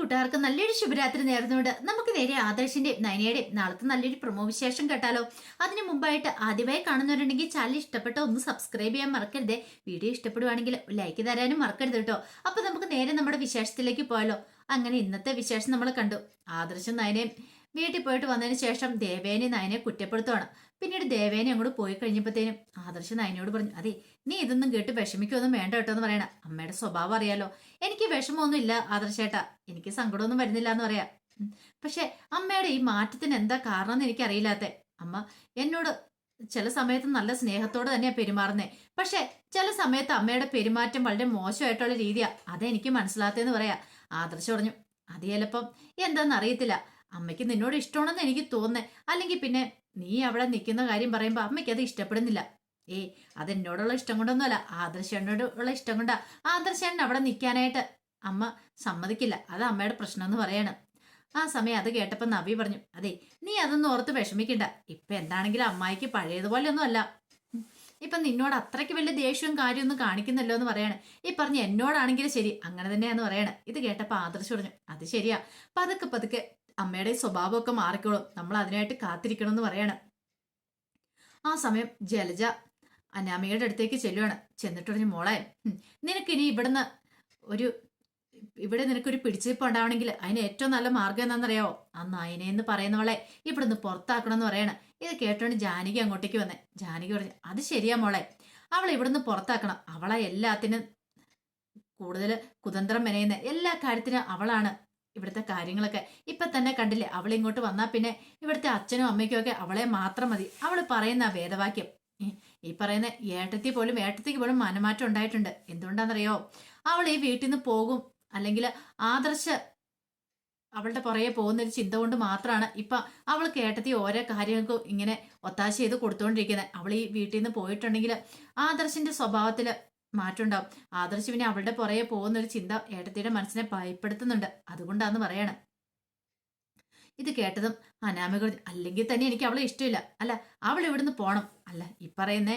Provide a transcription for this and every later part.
കൂട്ടുകാർക്ക് നല്ലൊരു ശുഭരാത്രി നേർന്നുകൊണ്ട് നമുക്ക് നേരെ ആദർശിന്റെയും നയനയുടെയും നാളത്തെ നല്ലൊരു പ്രൊമോ വിശേഷം കേട്ടാലോ. അതിനു മുമ്പായിട്ട് ആദ്യമായി കാണുന്നവരുണ്ടെങ്കിൽ ചാനൽ ഇഷ്ടപ്പെട്ട ഒന്ന് സബ്സ്ക്രൈബ് ചെയ്യാൻ മറക്കരുത്. വീഡിയോ ഇഷ്ടപ്പെടുവാണെങ്കിൽ ലൈക്ക് തരാനും മറക്കരുത് കേട്ടോ. അപ്പൊ നമുക്ക് നേരെ നമ്മുടെ വിശേഷത്തിലേക്ക് പോയാലോ. അങ്ങനെ ഇന്നത്തെ വിശേഷം നമ്മൾ കണ്ടു. ആദർശം നയനയും വീട്ടിൽ പോയിട്ട് വന്നതിന് ശേഷം ദേവേനെ നയനെ കുറ്റപ്പെടുത്തുവാണ്. പിന്നീട് ദേവേനെ അങ്ങോട്ട് പോയി കഴിഞ്ഞപ്പോഴത്തേനും ആദർശ നയനോട് പറഞ്ഞു അതെ നീ ഇതൊന്നും കേട്ട് വിഷമിക്കൊന്നും വേണ്ട കേട്ടോ എന്ന് പറയണ. അമ്മയുടെ സ്വഭാവം അറിയാലോ. എനിക്ക് വിഷമമൊന്നും ഇല്ല ആദർശേട്ടാ എനിക്ക് സങ്കടമൊന്നും വരുന്നില്ല എന്ന് പറയാ. പക്ഷെ അമ്മയുടെ ഈ മാറ്റത്തിന് എന്താ കാരണം എന്ന് എനിക്കറിയില്ലാത്ത. അമ്മ എന്നോട് ചില സമയത്ത് നല്ല സ്നേഹത്തോടെ തന്നെയാ പെരുമാറുന്നേ. പക്ഷെ ചില സമയത്ത് അമ്മയുടെ പെരുമാറ്റം വളരെ മോശമായിട്ടുള്ള രീതിയാ. അതെനിക്ക് മനസ്സിലാത്തതെന്ന് പറയാ. ആദർശ് പറഞ്ഞു അത് ചിലപ്പം എന്താന്ന് അറിയത്തില്ല. അമ്മയ്ക്ക് നിന്നോട് ഇഷ്ടമാണെന്ന് എനിക്ക് തോന്നുന്നേ. അല്ലെങ്കിൽ പിന്നെ നീ അവിടെ നിൽക്കുന്ന കാര്യം പറയുമ്പോൾ അമ്മയ്ക്ക് അത് ഇഷ്ടപ്പെടുന്നില്ല. ഏയ് അതെന്നോടുള്ള ഇഷ്ടം കൊണ്ടൊന്നുമല്ല. ആദർശേണ്ണോട് ഉള്ള ഇഷ്ടം കൊണ്ടാ. ആദർശൻ അവിടെ നിൽക്കാനായിട്ട് അമ്മ സമ്മതിക്കില്ല. അത് അമ്മയുടെ പ്രശ്നം എന്ന് പറയാണ്. ആ സമയം അത് കേട്ടപ്പോൾ നബി പറഞ്ഞു അതെ നീ അതൊന്നും ഓർത്ത് വിഷമിക്കണ്ട. ഇപ്പൊ എന്താണെങ്കിലും അമ്മായിക്ക് പഴയതുപോലെ ഒന്നും അല്ല ഇപ്പൊ നിന്നോട് അത്രയ്ക്ക് വലിയ ദേഷ്യവും കാര്യമൊന്നും കാണിക്കുന്നല്ലോ എന്ന് പറയാണ്. ഈ പറഞ്ഞ് എന്നോടാണെങ്കിലും ശരി അങ്ങനെ തന്നെയാന്ന് പറയാണ്. ഇത് കേട്ടപ്പോൾ ആദർശ് പറഞ്ഞു അത് ശരിയാ. പതുക്കെ പതുക്കെ അമ്മയുടെ സ്വഭാവമൊക്കെ മാറിക്കോളും. നമ്മൾ അതിനായിട്ട് കാത്തിരിക്കണം എന്ന് പറയാണ്. ആ സമയം ജലജ അനാമികയുടെ അടുത്തേക്ക് ചെല്ലുവാണ്. ചെന്നിട്ട് പറഞ്ഞു മോളെ നിനക്കിനി ഇവിടുന്ന് ഒരു ഇവിടെ നിനക്കൊരു പിടിച്ചിരിപ്പ് ഉണ്ടാവണമെങ്കിൽ അതിന് ഏറ്റവും നല്ല മാർഗം എന്താണെന്നറിയാവോ? ആ നയനെ എന്ന് പറയുന്നവളെ ഇവിടുന്ന് പുറത്താക്കണം എന്ന് പറയണം. ഇത് കേട്ടോണ്ട് ജാനകി അങ്ങോട്ടേക്ക് വന്നെ. ജാനകി പറഞ്ഞു അത് ശരിയാ മോളെ. അവളെ ഇവിടുന്ന് പുറത്താക്കണം. അവളെ എല്ലാത്തിനും കൂടുതൽ കുതന്ത്രം മെനയുന്ന എല്ലാ കാര്യത്തിനും അവളാണ്. ഇവിടുത്തെ കാര്യങ്ങളൊക്കെ ഇപ്പൊ തന്നെ കണ്ടില്ലേ? അവൾ ഇങ്ങോട്ട് വന്നാൽ പിന്നെ ഇവിടുത്തെ അച്ഛനും അമ്മയ്ക്കും ഒക്കെ അവളെ മാത്രം മതി. അവൾ പറയുന്ന വേദവാക്യം. ഈ- പറയുന്ന ഏട്ടത്തി പോലും ഏട്ടത്തിക്ക് പോലും മനമാറ്റം ഉണ്ടായിട്ടുണ്ട്. എന്തുകൊണ്ടാണെന്നറിയോ? അവൾ ഈ വീട്ടിൽ നിന്ന് പോകും. അല്ലെങ്കിൽ ആദർശ അവളുടെ പുറകെ പോകുന്നൊരു ചിന്ത കൊണ്ട് മാത്രമാണ് ഇപ്പൊ അവൾ കേട്ടത്തി ഓരോ കാര്യങ്ങൾക്കും ഇങ്ങനെ ഒത്താശ ചെയ്ത് കൊടുത്തുകൊണ്ടിരിക്കുന്നത് അവൾ ഈ വീട്ടിൽ നിന്ന് പോയിട്ടുണ്ടെങ്കിൽ ആദർശിന്റെ സ്വഭാവത്തിൽ മാറ്റം ഉണ്ടാവും ആദർശ് പിന്നെ അവളുടെ പുറകെ പോകുന്ന ഒരു ചിന്ത ഏട്ടത്തിയുടെ മനസ്സിനെ ഭയപ്പെടുത്തുന്നുണ്ട്. അതുകൊണ്ടാന്ന് പറയണം. ഇത് കേട്ടതും അനാമിക അല്ലെങ്കിൽ തന്നെ എനിക്ക് അവളെ ഇഷ്ടമില്ല. അല്ല അവൾ ഇവിടുന്ന് പോണം. അല്ല ഈ പറയുന്നേ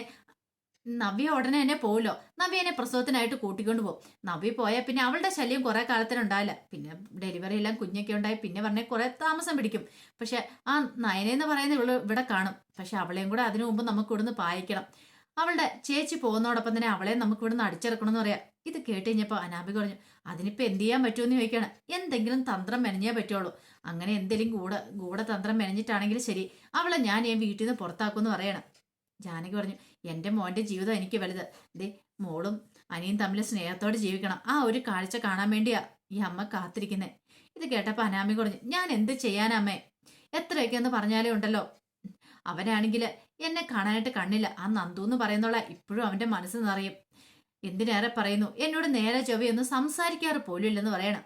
നവ്യ ഉടനെ എന്നെ പോവുമല്ലോ നവ്യ എന്നെ പ്രസവത്തിനായിട്ട് കൂട്ടിക്കൊണ്ട് പോകും. നവ്യ പോയാൽ പിന്നെ അവളുടെ ശല്യം കുറെ കാലത്തിനുണ്ടാവില്ല പിന്നെ ഡെലിവറി എല്ലാം കുഞ്ഞൊക്കെ ഉണ്ടായി പിന്നെ പറഞ്ഞാൽ കുറെ താമസം പിടിക്കും. പക്ഷെ ആ നയനെന്ന് പറയുന്ന ഇവൾ ഇവിടെ കാണും. പക്ഷെ അവളെയും കൂടെ അതിനു മുമ്പ് നമുക്ക് ഇവിടുന്ന് പായിക്കണം. അവളുടെ ചേച്ചി പോകുന്നതോടൊപ്പം തന്നെ അവളെ നമുക്ക് ഇവിടുന്ന് അടിച്ചിറക്കണം എന്ന് പറയാം. ഇത് കേട്ട് കഴിഞ്ഞപ്പോൾ അനാമിക പറഞ്ഞു അതിനിപ്പോൾ എന്ത് ചെയ്യാൻ പറ്റുമെന്ന് ചോദിക്കുകയാണ് എന്തെങ്കിലും തന്ത്രം മെനഞ്ഞേ പറ്റുള്ളൂ. അങ്ങനെ എന്തെങ്കിലും ഗൂഢ തന്ത്രം മെനഞ്ഞിട്ടാണെങ്കിൽ ശരി. അവളെ ഞാൻ ഞാൻ വീട്ടിൽ നിന്ന് പുറത്താക്കുമെന്ന് പറയണം. ജാനകി പറഞ്ഞു എന്റെ മോന്റെ ജീവിതം എനിക്ക് വലുത്. ദേ മോളും അനിയും തമ്മിൽ സ്നേഹത്തോടെ ജീവിക്കണം. ആ ഒരു കാഴ്ച കാണാൻ വേണ്ടിയാ ഈ അമ്മ കാത്തിരിക്കുന്നത് ഇത് കേട്ടപ്പോൾ അനാമി പറഞ്ഞു ഞാൻ എന്ത് ചെയ്യാനമ്മേ എത്രയൊക്കെ എന്ന് പറഞ്ഞാലേ ഉണ്ടല്ലോ. അവനാണെങ്കിൽ എന്നെ കാണാനായിട്ട് കണ്ണില്ല. ആ നന്ദു എന്ന് പറയുന്നോള ഇപ്പോഴും അവന്റെ മനസ്സ് നിറയും. എന്തിനേറെ പറയുന്നു? എന്നോട് നേരെ ചൊവ്വയൊന്നും സംസാരിക്കാറ് പോലും ഇല്ലെന്ന് പറയണം.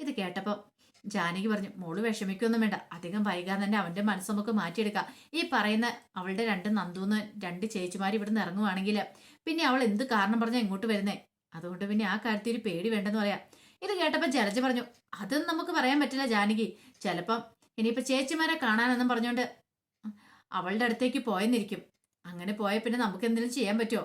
ഇത് കേട്ടപ്പോൾ ജാനകി പറഞ്ഞു മോൾ വിഷമിക്കൊന്നും വേണ്ട. അധികം വൈകാതെ തന്നെ അവന്റെ മനസ്സ് നമുക്ക് മാറ്റിയെടുക്കാം. ഈ പറയുന്ന അവളുടെ രണ്ട് നന്ദൂന്ന് രണ്ട് ചേച്ചിമാർ ഇവിടുന്ന് ഇറങ്ങുവാണെങ്കിൽ പിന്നെ അവൾ എന്ത് കാരണം പറഞ്ഞാൽ ഇങ്ങോട്ട് വരുന്നേ? അതുകൊണ്ട് പിന്നെ ആ കാര്യത്തിൽ ഒരു പേടി വേണ്ടെന്ന് പറയാം. ഇത് കേട്ടപ്പോൾ ജലജ പറഞ്ഞു അതൊന്നും നമുക്ക് പറയാൻ പറ്റില്ല ജാനകി. ചിലപ്പം ഇനിയിപ്പോ ചേച്ചിമാരെ കാണാനെന്നും പറഞ്ഞുകൊണ്ട് അവളുടെ അടുത്തേക്ക് പോയെന്നിരിക്കും. അങ്ങനെ പോയ പിന്നെ നമുക്ക് എന്തെങ്കിലും ചെയ്യാൻ പറ്റുമോ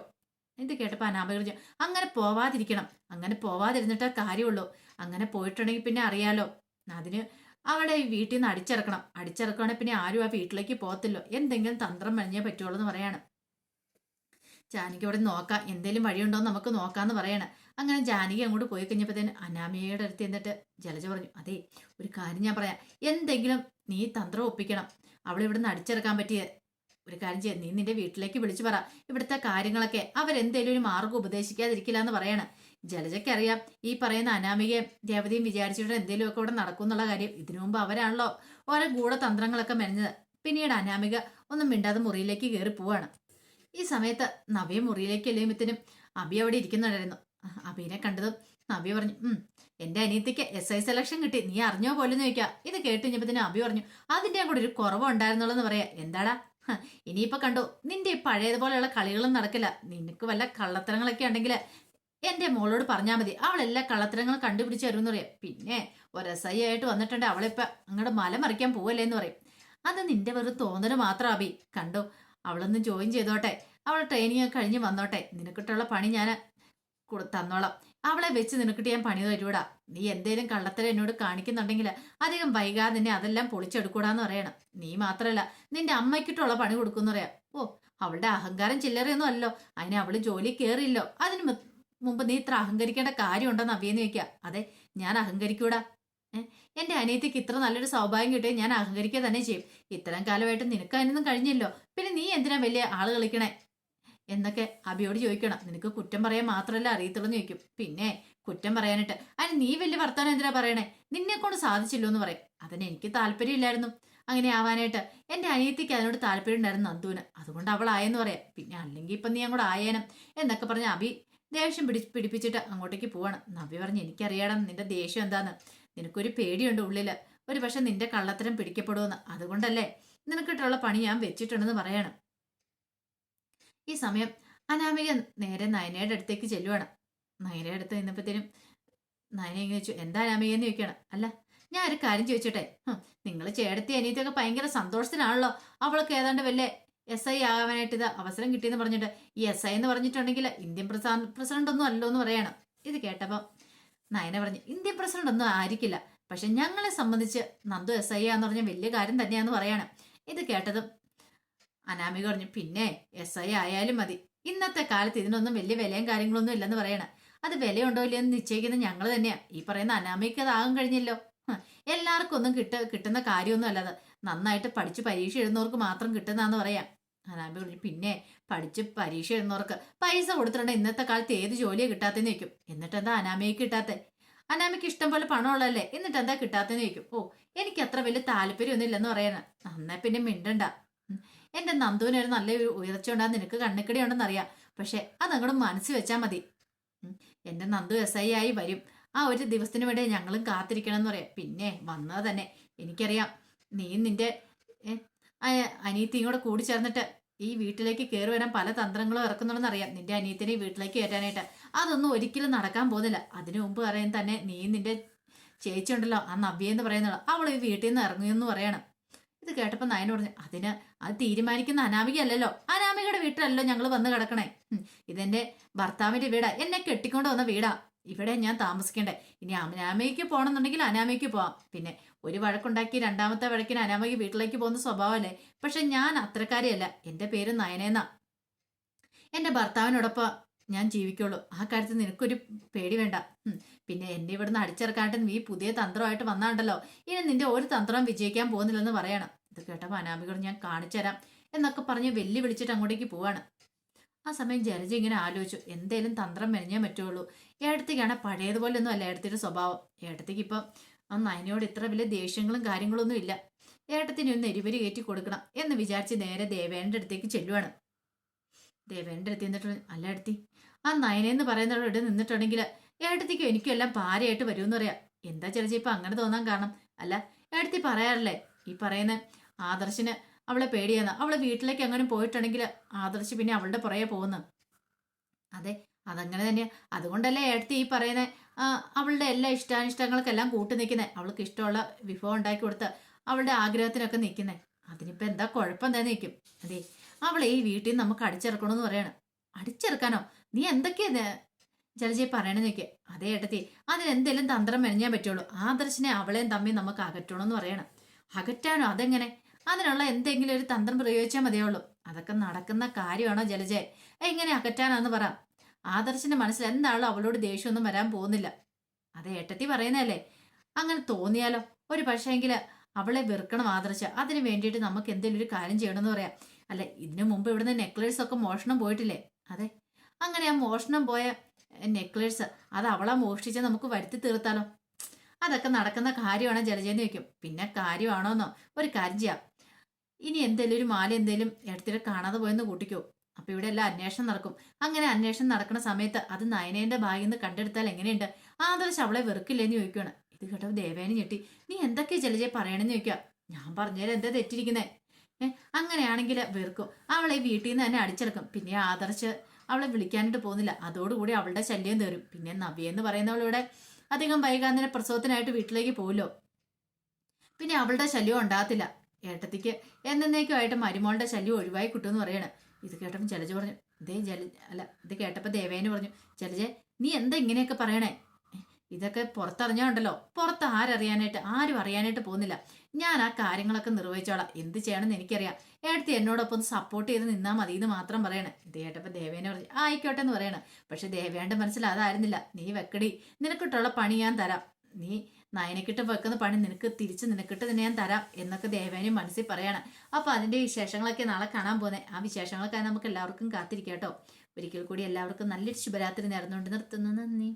ഇത് കേട്ടപ്പോൾ അനാമ പറഞ്ഞു അങ്ങനെ പോവാതിരിക്കണം. അങ്ങനെ പോവാതിരുന്നിട്ടാ കാര്യമുള്ളൂ. അങ്ങനെ പോയിട്ടുണ്ടെങ്കിൽ പിന്നെ അറിയാലോ. അതിന് അവളെ വീട്ടിൽ നിന്ന് അടിച്ചിറക്കണം. അടിച്ചിറക്കുകയാണെങ്കിൽ പിന്നെ ആരും ആ വീട്ടിലേക്ക് പോകത്തില്ലോ. എന്തെങ്കിലും തന്ത്രം മെനഞ്ഞേ പറ്റുള്ളൂ എന്ന് പറയാണ്. ജാനകി അവിടെ നോക്കാം. എന്തെങ്കിലും വഴിയുണ്ടോ നമുക്ക് നോക്കാന്ന് പറയാണ്. അങ്ങനെ ജാനകി അങ്ങോട്ട് പോയി കഴിഞ്ഞപ്പോഴത്തേന് അനാമികയുടെ അടുത്ത് എന്നിട്ട് ജലജ പറഞ്ഞു അതെ ഒരു കാര്യം ഞാൻ പറയാം. എന്തെങ്കിലും നീ തന്ത്രം ഒപ്പിക്കണം. അവളെ ഇവിടുന്ന് അടിച്ചിറക്കാൻ പറ്റിയ ഒരു കാര്യം ചെയ്യാം. നീ നിന്റെ വീട്ടിലേക്ക് വിളിച്ചു പറ. ഇവിടുത്തെ കാര്യങ്ങളൊക്കെ അവരെന്തേലും ഒരു മാർഗം ഉപദേശിക്കാതിരിക്കില്ല എന്ന് പറയാണ്. ജലജയ്ക്കറിയാം. ഈ പറയുന്ന അനാമികയും ദേവതയും വിചാരിച്ചിട്ട് എന്തെങ്കിലുമൊക്കെ ഇവിടെ നടക്കും എന്നുള്ള കാര്യം ഇതിനു മുമ്പ് അവരാണല്ലോ ഓരോ ഗൂഢതന്ത്രങ്ങളൊക്കെ മെനഞ്ഞത്. പിന്നീട് അനാമിക ഒന്നും മിണ്ടാതെ മുറിയിലേക്ക് കയറി പോവാണ്. ഈ സമയത്ത് നവ്യ മുറിയിലേക്ക് എല്ലുമ്പത്തിനും അബി അവിടെ ഇരിക്കുന്നുണ്ടായിരുന്നു. അബീനെ കണ്ടതും നവ്യ പറഞ്ഞു എന്റെ അനിയത്തിക്ക് എസ് ഐ സെലക്ഷൻ കിട്ടി. നീ അറിഞ്ഞോ പോലെ ചോദിക്കുക ഇത് കേട്ട് കഴിഞ്ഞപ്പോൾ തന്നെ അഭി പറഞ്ഞു അതിന്റെ കൂടെ ഒരു കുറവുണ്ടായിരുന്നുള്ളെന്ന് പറയാ. എന്താടാ? ഇനിയിപ്പൊ കണ്ടു നിന്റെ പഴയതുപോലെയുള്ള കളികളും നടക്കില്ല. നിനക്ക് വല്ല കള്ളത്തരങ്ങളൊക്കെ ഉണ്ടെങ്കിൽ എന്റെ മോളോട് പറഞ്ഞാൽ മതി. അവൾ എല്ലാ കള്ളത്തരങ്ങളും കണ്ടുപിടിച്ച് തരുമെന്ന് പറയാം. പിന്നെ ഒരു എസ് ഐ ആയിട്ട് വന്നിട്ടുണ്ട്. അവളിപ്പ അങ്ങോട്ട് മല മറിക്കാൻ പോവല്ലേ എന്ന് പറയും. അത് നിന്റെ വെറും തോന്നൽ മാത്രം അബി. കണ്ടു അവളൊന്ന് ജോയിൻ ചെയ്തോട്ടെ. അവൾ ട്രെയിനിങ് ഒക്കെ കഴിഞ്ഞ് വന്നോട്ടെ. നിനക്കിട്ടുള്ള പണി ഞാൻ തന്നോളാം. അവളെ വെച്ച് നിനക്കിട്ട് ഞാൻ പണി തരൂടാ. നീ എന്തേലും കള്ളത്തരം എന്നോട് കാണിക്കുന്നുണ്ടെങ്കിൽ അധികം വൈകാതെ നിന്നെ അതെല്ലാം പൊളിച്ചെടുക്കൂടാന്ന് പറയണം. നീ മാത്രല്ല നിന്റെ അമ്മയ്ക്കിട്ടുള്ള പണി കൊടുക്കുന്നു പറയാം. ഓ അവളുടെ അഹങ്കാരം ചില്ലറയൊന്നും അല്ലോ അതിന് അവൾ ജോലി കയറിയില്ലോ അതിന് മുമ്പ് നീ ഇത്ര അഹങ്കരിക്കേണ്ട കാര്യമുണ്ടെന്ന് അവിയെന്ന് ചോദിക്കാ. അതെ ഞാൻ അഹങ്കരിക്കൂടാ. എന്റെ അനിയത്തിക്ക് ഇത്ര നല്ലൊരു സൗഭാഗ്യം കിട്ടിയ ഞാൻ അഹങ്കരിക്കുക തന്നെ ചെയ്യും. ഇത്രയും കാലമായിട്ട് നിനക്ക് അതിനൊന്നും കഴിഞ്ഞില്ലോ പിന്നെ നീ എന്തിനാ വലിയ ആൾ കളിക്കണേ? എന്നൊക്കെ അബിയോട് ചോദിക്കണം. നിനക്ക് കുറ്റം പറയാൻ മാത്രമല്ല അറിയത്തുള്ളൂ എന്ന് ചോദിക്കും. പിന്നെ കുറ്റം പറയാനിട്ട് അതിന് നീ വലിയ വർത്തമാനം എന്തിനാ പറയണേ? നിന്നെ കൊണ്ട് സാധിച്ചില്ലോ എന്ന് പറയും. അതിന് എനിക്ക് താല്പര്യമില്ലായിരുന്നു. അങ്ങനെ ആവാനായിട്ട് എന്റെ അനിയത്തിക്ക് അതിനോട് താല്പര്യം ഉണ്ടായിരുന്നു നന്ദുവിന്. അതുകൊണ്ട് അവൾ ആയെന്ന് പറയാം. പിന്നെ അല്ലെങ്കിൽ ഇപ്പൊ നീ അങ്ങോട്ട് ആയേനം. എന്നൊക്കെ പറഞ്ഞ് അബി ദേഷ്യം പിടി പിടിപ്പിച്ചിട്ട് അങ്ങോട്ടേക്ക് പോവാണ്. നബി പറഞ്ഞ് എനിക്കറിയാടാ നിന്റെ ദേഷ്യം എന്താന്ന്. നിനക്കൊരു പേടിയുണ്ട് ഉള്ളിൽ ഒരു പക്ഷെ നിന്റെ കള്ളത്തരം പിടിക്കപ്പെടുമെന്ന്. അതുകൊണ്ടല്ലേ നിനക്കിട്ടുള്ള പണി ഞാൻ വെച്ചിട്ടുണ്ടെന്ന് പറയാണ്. ഈ സമയം അനാമിക നേരെ നയനയുടെ അടുത്തേക്ക് ചെല്ലുവാണ്. നയനയുടെ അടുത്ത് നിന്നപ്പോഴത്തേനും നയന ഇങ്ങനെ ചോദിച്ചു എന്താ അനാമിക എന്ന് ചോദിക്കണം അല്ല ഞാൻ ഒരു കാര്യം ചോദിച്ചോട്ടെ? നിങ്ങൾ ചേടത്തി അനിയത്തിയൊക്കെ ഭയങ്കര സന്തോഷത്തിലാണല്ലോ. അവൾക്ക് ഏതാണ്ട് വല്ല എസ് ഐ ആകാനായിട്ട് ഇത് അവസരം കിട്ടിയെന്ന് പറഞ്ഞിട്ട് ഈ എസ് ഐ എന്ന് പറഞ്ഞിട്ടുണ്ടെങ്കിൽ ഇന്ത്യൻ പ്രസിഡന്റ് ഒന്നും അല്ലോ എന്ന് പറയണം. ഇത് കേട്ടപ്പോൾ നയന പറഞ്ഞു ഇന്ത്യൻ പ്രസിഡന്റ് ഒന്നും ആയിരിക്കില്ല. പക്ഷെ ഞങ്ങളെ സംബന്ധിച്ച് നന്ദു എസ് ഐ ആന്ന് പറഞ്ഞ വലിയ കാര്യം തന്നെയാന്ന് പറയാണ്. ഇത് കേട്ടതും അനാമിക പറഞ്ഞു പിന്നെ എസ് ഐ ആയാലും മതി. ഇന്നത്തെ കാലത്ത് ഇതിനൊന്നും വലിയ വിലയും കാര്യങ്ങളൊന്നും ഇല്ലെന്ന് പറയണ. അത് വിലയുണ്ടോ ഇല്ലയോ എന്ന് നിശ്ചയിക്കുന്നത് ഞങ്ങൾ തന്നെയാ. ഈ പറയുന്ന അനാമിക്ക് അതാകും കഴിഞ്ഞല്ലോ. എല്ലാവർക്കും ഒന്നും കിട്ട കിട്ടുന്ന കാര്യമൊന്നും അല്ലത് നന്നായിട്ട് പഠിച്ച് പരീക്ഷ എഴുതുന്നവർക്ക് മാത്രം കിട്ടുന്നതാന്ന് പറയാം. അനാമി പറഞ്ഞു പിന്നെ പഠിച്ച് പരീക്ഷ എഴുതുന്നവർക്ക് പൈസ കൊടുത്തിട്ടുണ്ട്. ഇന്നത്തെ കാലത്ത് ഏത് ജോലിയാണ് കിട്ടാത്തതെന്ന് വയ്ക്കും എന്നിട്ട് എന്താ അനാമയ്ക്ക് കിട്ടാത്ത? അനാമിക്ക് ഇഷ്ടം പോലെ പണമുള്ളതല്ലേ? എന്നിട്ട് എന്താ കിട്ടാത്തതെന്ന് ചോദിക്കും. ഓ എനിക്ക് അത്ര വലിയ താല്പര്യമൊന്നും ഇല്ലെന്ന് പറയാനാ നന്നാ പിന്നെ മിണ്ടണ്ട. എന്റെ നന്ദുവിന് ഒരു നല്ല ഉയർച്ച ഉണ്ടാകും നിനക്ക് കണ്ണിക്കടി ഉണ്ടെന്നറിയാം പക്ഷെ അത് നിങ്ങളും മനസ്സിൽ വെച്ചാൽ മതി. എന്റെ നന്ദു എസ് ഐ ആയി വരും. ആ ഒരു ദിവസത്തിന് വേണ്ടി ഞങ്ങളും കാത്തിരിക്കണം എന്ന് പറയാം. പിന്നെ വന്നത് തന്നെ. എനിക്കറിയാം. നീ നിന്റെ അനിയത്തിയും കൂടെ കൂടി ചേർന്നിട്ട് ഈ വീട്ടിലേക്ക് കയറി വരാൻ പല തന്ത്രങ്ങളും ഇറക്കുന്നുണ്ടെന്ന് അറിയാം. നിന്റെ അനിയത്തിനെ വീട്ടിലേക്ക് കയറ്റാനായിട്ട്. അതൊന്നും ഒരിക്കലും നടക്കാൻ പോകുന്നില്ല. അതിനു മുമ്പ് പറയാൻ തന്നെ നീ നിന്റെ ചേച്ചി ഉണ്ടല്ലോ ആ നവ്യ എന്ന് പറയുന്നത് അവൾ ഈ വീട്ടിൽ നിന്ന് ഇറങ്ങിയെന്ന് പറയണം. ഇത് കേട്ടപ്പോൾ നയന പറഞ്ഞു അതിന് അത് തീരുമാനിക്കുന്ന അനാമികയല്ലല്ലോ. അനാമികയുടെ വീട്ടിലല്ലോ ഞങ്ങൾ വന്ന് കിടക്കണേ. ഇതെന്റെ ഭർത്താവിന്റെ വീടാ. എന്നെ കെട്ടിക്കൊണ്ട് വന്ന വീടാ. ഇവിടെ ഞാൻ താമസിക്കണ്ടേ. ഇനി അനാമയ്ക്ക് പോകണമെന്നുണ്ടെങ്കിൽ അനാമയ്ക്ക് പോവാം. പിന്നെ ഒരു വഴക്കുണ്ടാക്കി രണ്ടാമത്തെ വഴക്കിന് അനാമയ്ക്ക് വീട്ടിലേക്ക് പോകുന്ന സ്വഭാവമല്ലേ? പക്ഷെ ഞാൻ അത്രക്കാരിയല്ല. എന്റെ പേര് നയനേന്ന. എന്റെ ഭർത്താവിനോടൊപ്പം ഞാൻ ജീവിക്കുള്ളൂ. ആ കാര്യത്തിൽ നിനക്കൊരു പേടി വേണ്ട. പിന്നെ എന്നെ ഇവിടുന്ന് അടിച്ചിറക്കാനായിട്ട് നീ പുതിയ തന്ത്രമായിട്ട് വന്നാണ്ടല്ലോ. ഇനി നിന്റെ ഒരു തന്ത്രം വിജയിക്കാൻ പോകുന്നില്ലെന്ന് പറയണം. ഇത് കേട്ടപ്പോൾ അനാമികയോട് ഞാൻ കാണിച്ചുതരാം എന്നൊക്കെ പറഞ്ഞ് വെല്ലു വിളിച്ചിട്ട് അങ്ങോട്ടേക്ക് പോവാണ്. ആ സമയം ജലജ ഇങ്ങനെ ആലോചിച്ചു. എന്തേലും തന്ത്രം മെനഞ്ഞേ പറ്റുള്ളൂ. ഏടത്തേക്കാണ് പഴയതുപോലെ ഒന്നും അല്ല ഏടത്തിയുടെ സ്വഭാവം. ഏടത്തേക്ക് ഇപ്പം ആ നയനയോട് ഇത്ര വലിയ ദേഷ്യങ്ങളും കാര്യങ്ങളൊന്നും ഇല്ല. ഏട്ടത്തിന് ഒന്ന് എരിവരി കയറ്റി കൊടുക്കണം എന്ന് വിചാരിച്ച് നേരെ ദേവേന്റെ അടുത്തേക്ക് ചെല്ലുവാണ്. ദേവേന്റെ അടുത്ത് നിന്നിട്ട് അല്ല അടുത്തി ആ നയനെന്ന് പറയുന്നവരുടെ നിന്നിട്ടുണ്ടെങ്കിൽ ഏട്ടത്തിക്കും എനിക്കും എല്ലാം പാരയായിട്ട് വരുമെന്ന് പറയാം. എന്താ ചേച്ചി ഇപ്പൊ അങ്ങനെ തോന്നാൻ കാരണം? അല്ല ഏട്ടത്തി പറയാറില്ലേ? ഈ പറയുന്ന ആദർശിന് അവളെ പേടിയാന്ന് അവളെ വീട്ടിലേക്ക് അങ്ങനെ പോയിട്ടുണ്ടെങ്കിൽ ആദർശ് പിന്നെ അവളുടെ പുറകെ പോകുന്നു. അതെ അതങ്ങനെ തന്നെയാണ് അതുകൊണ്ടല്ലേ ഏട്ടത്തി ഈ പറയുന്ന അവളുടെ എല്ലാ ഇഷ്ടാനിഷ്ടങ്ങൾക്കെല്ലാം കൂട്ടു നിൽക്കുന്നത് അവൾക്ക് ഇഷ്ടമുള്ള വിഭവം ഉണ്ടാക്കി കൊടുത്ത് അവളുടെ ആഗ്രഹത്തിനൊക്കെ നിൽക്കുന്നത് അതിനിപ്പോൾ എന്താ കുഴപ്പം എന്താ നിൽക്കും? അതെ അവളെ ഈ വീട്ടിൽ നിന്ന് നമുക്ക് അടിച്ചിറക്കണമെന്ന് പറയണം. അടിച്ചിറക്കാനോ? നീ എന്തൊക്കെയാ ജലജയെ പറയണെന്ന് നോക്കിയ. അതേ ഏട്ടത്തി അതിനെന്തെങ്കിലും തന്ത്രം മെനഞ്ഞാൻ പറ്റുള്ളൂ. ആദർശിനെ അവളെയും തമ്മിൽ നമുക്ക് അകറ്റണമെന്ന് പറയണം. അകറ്റാനോ? അതെങ്ങനെ? അതിനുള്ള എന്തെങ്കിലും ഒരു തന്ത്രം പ്രയോഗിച്ചാൽ മതിയുള്ളൂ അതൊക്കെ നടക്കുന്ന കാര്യമാണോ ജലജയെ എങ്ങനെ അകറ്റാനാന്ന് പറ. ആദർശിന്റെ മനസ്സിൽ എന്താണോ അവളോട് ദേഷ്യമൊന്നും വരാൻ പോകുന്നില്ല. അത് ഏട്ടത്തി പറയുന്നതല്ലേ? അങ്ങനെ തോന്നിയാലോ? ഒരു പക്ഷേങ്കിൽ അവളെ വെറുക്കണം ആദർശ. അതിന് വേണ്ടിയിട്ട് നമുക്ക് എന്തെങ്കിലും ഒരു കാര്യം ചെയ്യണമെന്ന് പറയാം. അല്ല ഇതിനു മുമ്പ് ഇവിടുന്ന് നെക്ലേസ് ഒക്കെ മോഷണം പോയിട്ടില്ലേ? അതെ. അങ്ങനെ ആ മോഷണം പോയ നെക്ലേസ് അത് അവളെ മോഷ്ടിച്ച് നമുക്ക് വരുത്തി തീർത്താലോ? അതൊക്കെ നടക്കുന്ന കാര്യമാണോ ജലജയെന്ന് വെക്കും പിന്നെ കാര്യമാണോന്നോ? ഒരു കാര്യം ചെയ്യാം. ഇനി എന്തെങ്കിലും ഒരു മാല എന്തേലും എടുത്തിട്ട് കാണാതെ പോയെന്ന് കൂട്ടിക്കോ. അപ്പൊ ഇവിടെ എല്ലാം അന്വേഷണം നടക്കും. അങ്ങനെ അന്വേഷണം നടക്കുന്ന സമയത്ത് അത് നയനേന്റെ ഭാഗ്യം നിന്ന് കണ്ടെടുത്താൽ എങ്ങനെയുണ്ട്? ആദർശ് അവളെ വെറുക്കില്ലെന്ന് ചോദിക്കുകയാണ് ഇത് കേട്ടോ ദേവേനെ ഞെട്ടി. നീ എന്തൊക്കെയാ ജലജയെ പറയണെന്ന് ചോദിക്കുക ഞാൻ പറഞ്ഞാൽ എന്താ തെറ്റിരിക്കുന്നേ? ഏഹ് അങ്ങനെയാണെങ്കിൽ വെറുക്കും. അവളെ വീട്ടിൽ നിന്ന് തന്നെ അടിച്ചെടുക്കും. പിന്നെ ആദർശ് അവളെ വിളിക്കാനായിട്ട് പോകുന്നില്ല. അതോടുകൂടി അവളുടെ ശല്യം തീരും. പിന്നെ നവ്യ എന്ന് പറയുന്നവളിവിടെ അധികം വൈകാതെ പ്രസവത്തിനായിട്ട് വീട്ടിലേക്ക് പോകുമല്ലോ പിന്നെ അവളുടെ ശല്യം ഉണ്ടാകത്തില്ല. ഏട്ടത്തിക്ക് എന്നേക്കുമായിട്ട് മരുമോളുടെ ശല്യം ഒഴിവായി കിട്ടുമെന്ന് പറയണ. ഇത് കേട്ടപ്പോൾ ജലജ പറഞ്ഞു ഇതേ ജല അല്ല ഇത് കേട്ടപ്പോൾ ദേവേന് പറഞ്ഞു ജലജെ നീ എന്താ ഇങ്ങനെയൊക്കെ പറയണേ? ഇതൊക്കെ പുറത്തറിഞ്ഞോണ്ടല്ലോ പുറത്ത് ആരറിയാനായിട്ട് ആരും അറിയാനായിട്ട് പോകുന്നില്ല. ഞാൻ ആ കാര്യങ്ങളൊക്കെ നിർവഹിച്ചോളാം. എന്ത് ചെയ്യണമെന്ന് എനിക്കറിയാം. ഏട്ടത്തി എന്നോടൊപ്പം സപ്പോർട്ട് ചെയ്ത് നിന്നാൽ മതി എന്ന് മാത്രം പറയണേ. ഇത് കേട്ടപ്പോൾ ദേവേനെ പറഞ്ഞു "ആ, ആയിക്കോട്ടെ എന്ന് പറയണേ. പക്ഷെ ദേവേന്റെ മനസ്സിൽ അതായിരുന്നില്ല. നീ വെക്കടി നിനക്കിട്ടുള്ള പണി ഞാൻ തരാം. നീ നയനക്കിട്ട് വെക്കുന്ന പണി നിനക്ക് തിരിച്ച് നിനക്കിട്ട് തന്നെ ഞാൻ തരാം എന്നൊക്കെ ദേവേനും മനസ്സിൽ പറയണം. അപ്പോൾ അതിന്റെ വിശേഷങ്ങളൊക്കെ നാളെ കാണാൻ പോകുന്നത് ആ വിശേഷങ്ങളൊക്കെ നമുക്ക് എല്ലാവർക്കും കാത്തിരിക്കാം കേട്ടോ. ഒരിക്കൽ കൂടി എല്ലാവർക്കും നല്ലൊരു ശുഭരാത്രി നേർന്നുകൊണ്ട് നിർത്തുന്നു. നന്ദി.